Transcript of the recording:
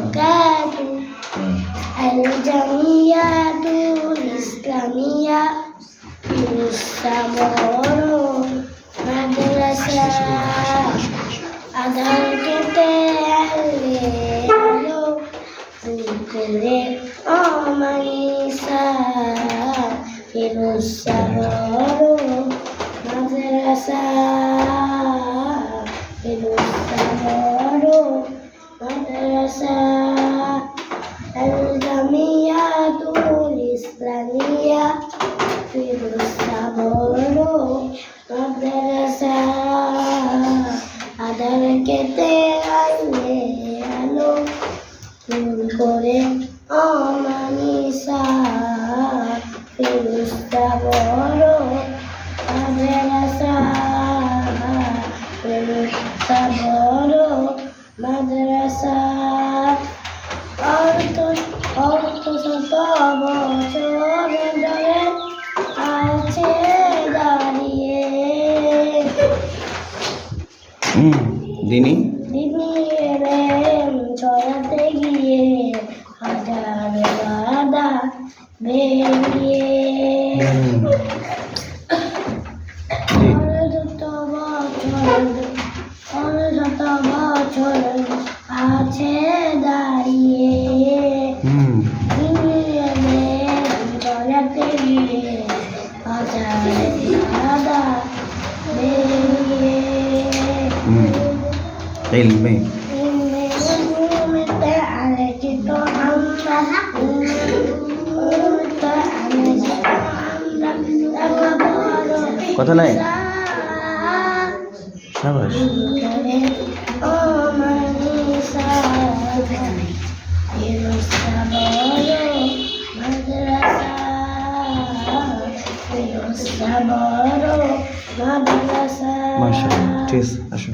pecado, alegría mía, tu nuestra mía, luz amor, la gracia, a dar que te alegro, tu poder humanizar, y luz amor, la. মাদ্রাসা الجمعية الإسلامية في الصبر مدرسة আধার কেটে আইলে আলো ফুল করে অমানিসা ফিরুস্তা বড় মাদ্রাসা ফিরুস্তা বড় মাদ্রাসা শত বছর ধরে আছে দাঁড়িয়ে হুম। দিনী ছড়াতে গিয়ে হাজার বাধা বেরিয়ে অনশত বছর আছে হাজার বাধা বেরিয়ে হুম ilmi কথা নাই সাবাস মাদ্রাসা মাশাআল্লাহ ঠিক আছে আসো